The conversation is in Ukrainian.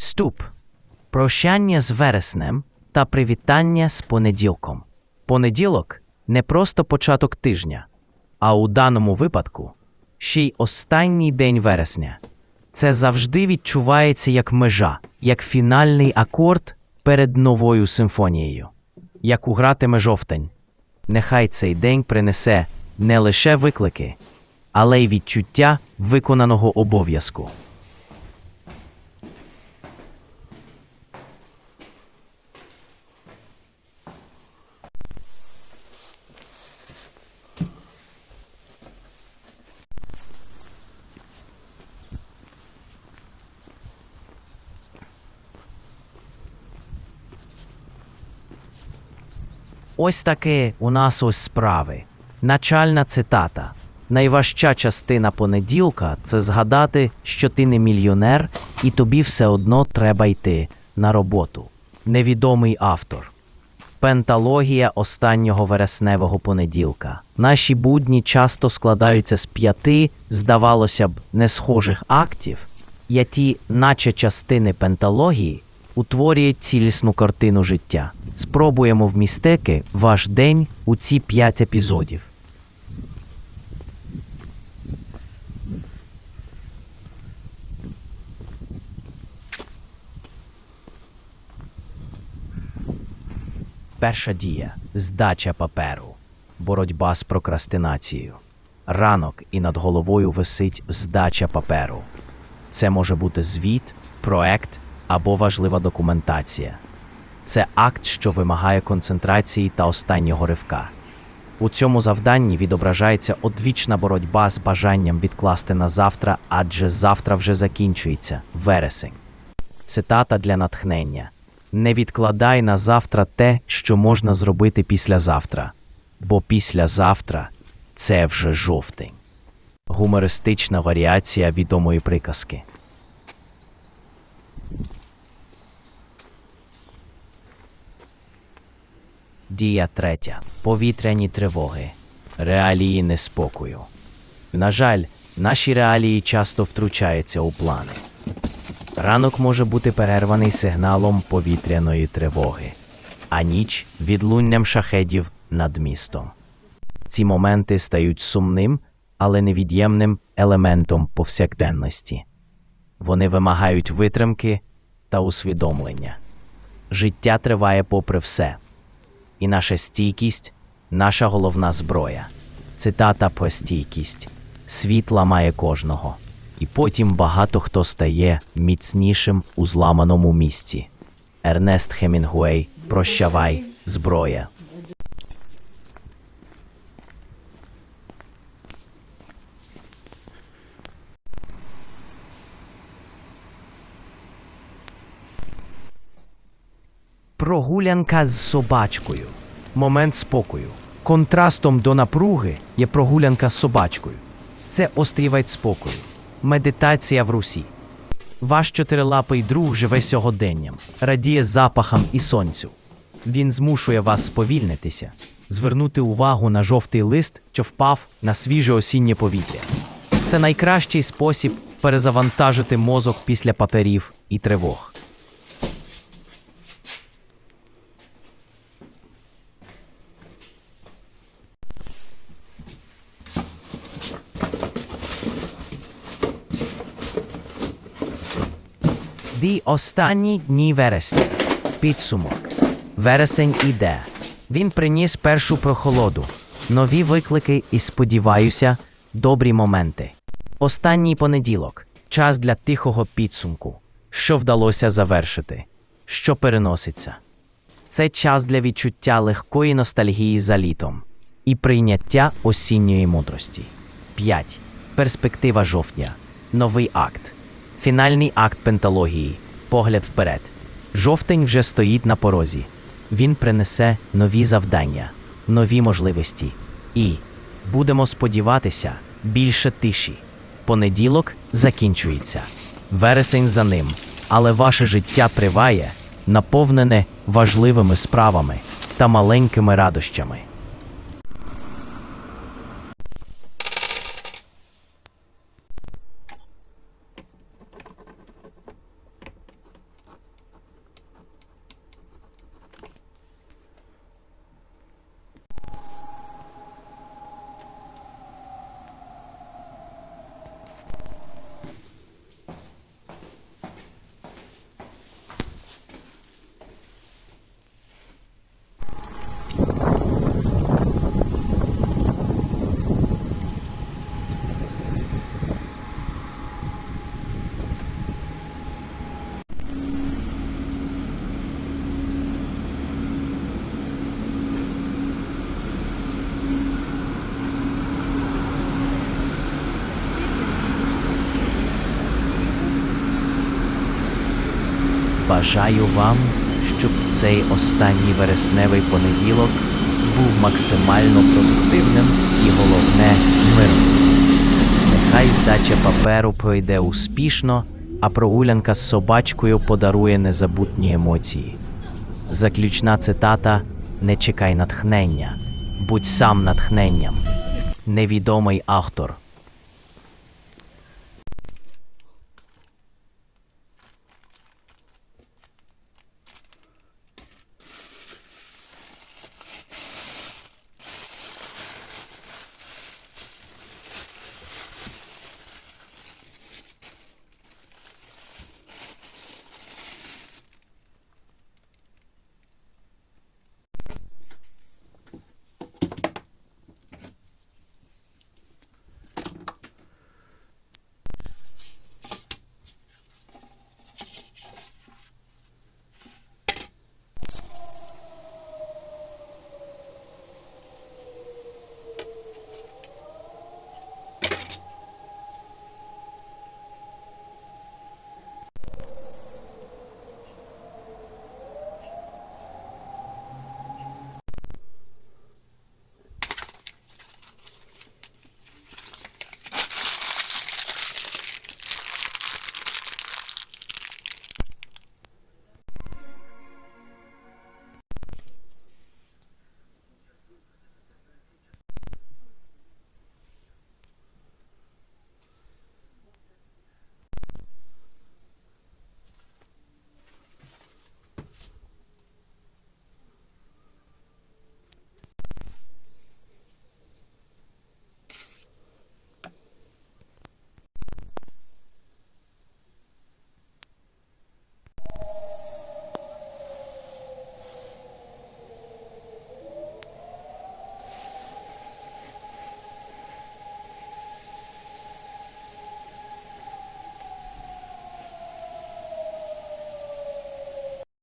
Ступ. Прощання з вереснем та привітання з понеділком. Понеділок не просто початок тижня, а у даному випадку ще й останній день вересня. Це завжди відчувається як межа, як фінальний акорд перед новою симфонією. Як угратиме жовтень. Нехай цей день принесе не лише виклики, але й відчуття виконаного обов'язку. Ось таки у нас ось справи. Начальна цитата. Найважча частина понеділка це згадати, що ти не мільйонер, і тобі все одно треба йти на роботу. Невідомий автор. Пенталогія останнього вересневого понеділка. Наші будні часто складаються з п'яти, здавалося б, не схожих актів, які, наче частини пенталогії, утворюють цілісну картину життя. Спробуємо вмістити ваш день у ці п'ять епізодів. Перша дія здача паперу, боротьба з прокрастинацією. Ранок і над головою висить здача паперу. Це може бути звіт, проект або важлива документація. Це акт, що вимагає концентрації та останнього ривка. У цьому завданні відображається одвічна боротьба з бажанням відкласти на завтра, адже завтра вже закінчується вересень. Цитата для натхнення: Не відкладай на завтра те, що можна зробити післязавтра, бо післязавтра це вже жовтень. Гумористична варіація відомої приказки. Дія третя. Повітряні тривоги. Реалії неспокою. На жаль, наші реалії часто втручаються у плани. Ранок може бути перерваний сигналом повітряної тривоги, а ніч відлунням шахедів над містом. Ці моменти стають сумним, але невід'ємним елементом повсякденності. Вони вимагають витримки та усвідомлення. Життя триває попри все, і наша стійкість наша головна зброя. Цитата про стійкість. Світ ламає кожного, і потім багато хто стає міцнішим у зламаному місці. Ернест Хемінгуей Прощавай, зброя. Прогулянка з собачкою. Момент спокою. Контрастом до напруги є прогулянка з собачкою. Це острівець спокою. Медитація в русі. Ваш чотирилапий друг живе сьогоденням, радіє запахам і сонцю. Він змушує вас сповільнитися, звернути увагу на жовтий лист, що впав на свіже осіннє повітря. Це найкращий спосіб перезавантажити мозок після паперів і тривог. Ді останні дні вересня. Підсумок. Вересень іде. Він приніс першу прохолоду, нові виклики і, сподіваюся, добрі моменти. Останній понеділок час для тихого підсумку. Що вдалося завершити, що переноситься. Це час для відчуття легкої ностальгії за літом і прийняття осінньої мудрості. 5. Перспектива жовтня. Новий акт. Фінальний акт пенталогії. Погляд вперед. Жовтень вже стоїть на порозі. Він принесе нові завдання, нові можливості. І будемо сподіватися, більше тиші. Понеділок закінчується. Вересень за ним, але ваше життя триває, наповнене важливими справами та маленькими радощами. Бажаю вам, щоб цей останній вересневий понеділок був максимально продуктивним і головне мирним. Нехай здача паперу пройде успішно, а прогулянка з собачкою подарує незабутні емоції. Заключна цитата Не чекай натхнення, будь сам натхненням. Невідомий автор